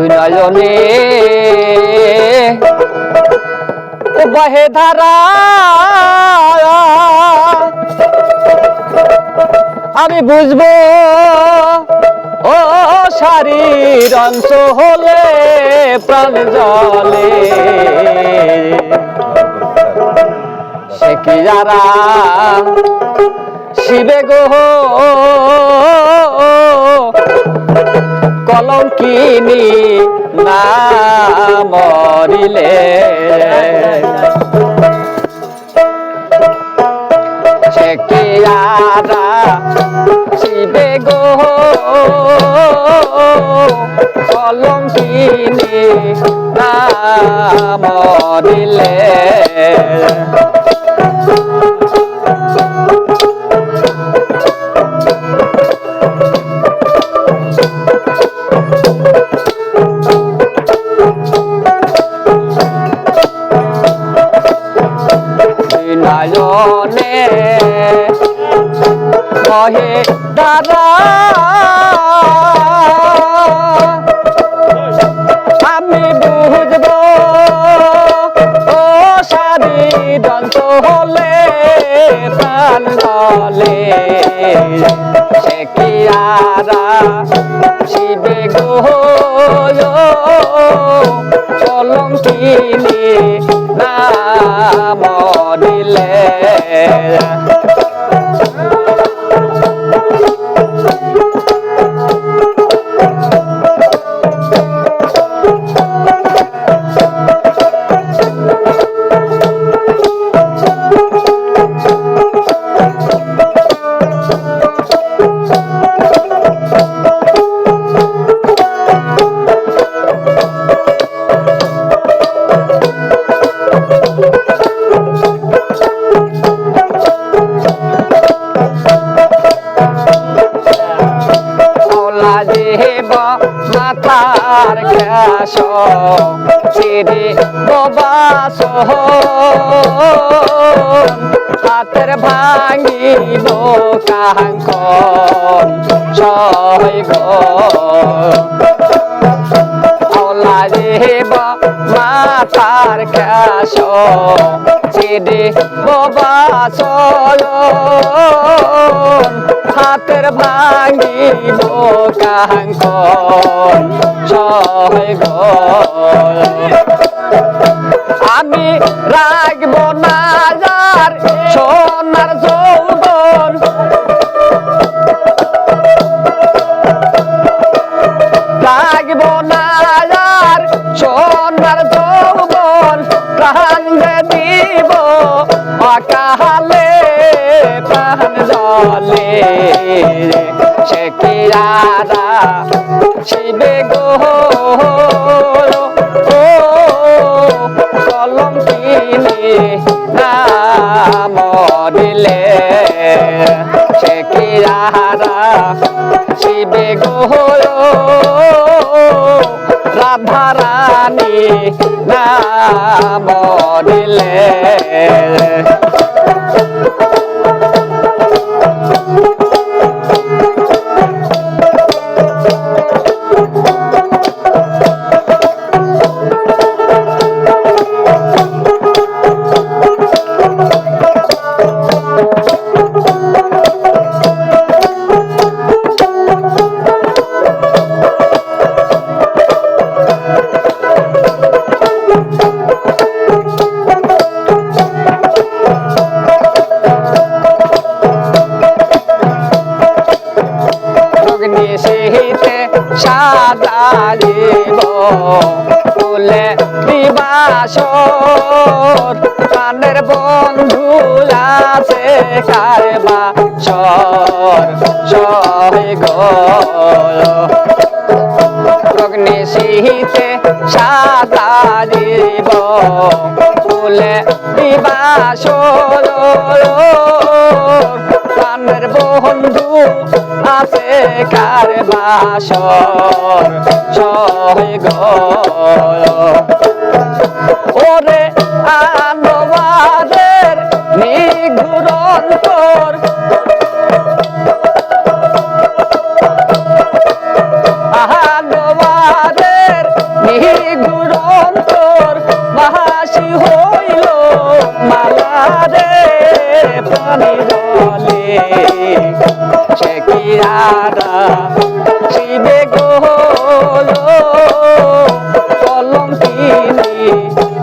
দুই বহে ধারা। আমি বুঝব, ও শারীর অংশ হলে প্রাণ জলে। সে কি যারা শিবে গো? কলঙ্কিনী না মরিলে। সে কি যারা শিবে গো? কলঙ্কিনী না মরিলে। দাদা। আমি বুঝব, ও সারি দন্ত হলে, প্রাণ গলে। সে কি আরা শিবে গো কলঙ্কিনী না মরিলে। ওলা দেব মাথার ক্যাশ সিঁড়ি বাস হাতের ভাঙিব কাহাঙ্ক ছয় গো ওলা দেব মাথার ক্যাশ সিঁড়ি বাস হাতের ভাঙিব কাহাঙ্ক ছয় আমি রাখব না যার সোনার যৌবন রাখব না যার সোনার যৌবন প্রাণ দিব অকালে প্রাণ জলে সে কি রারা শিবে গো ও কলম কিনে নাম দিলে। সে কি রারা শিবে গো রাধা রানী নাম দিলে। জীব ফুলে দিবাসর কানের বন্ধু আছে কারবা সর সহে ফুলে দিবাসর প্রাণের বন্ধু আছে কার বাসর? ওরে আনোয়ারের নিঘুরন তোর। আনোয়ারের নিঘুরন তোর। বাহাসি সে কি আরা শিবে গোলো কলম কিনি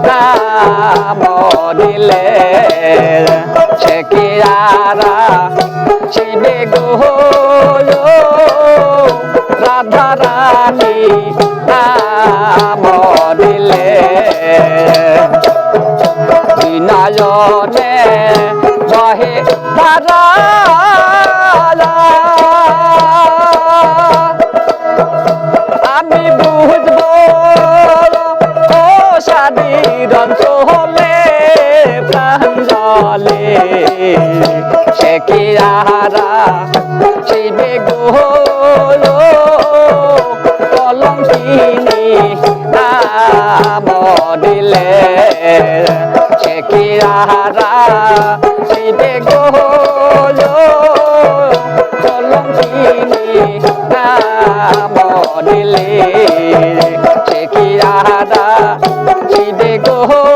নাম দিলে শিবে গোলো, রাধা রানী নাম দিলে ধারা আমি বুঝব ও স্বাধীন হলে প্রাণ জলে। সে কি আহারা শিবে গোলো কলম কিনি নাম দিলে। সে কি আহারা দাদা কি দেখো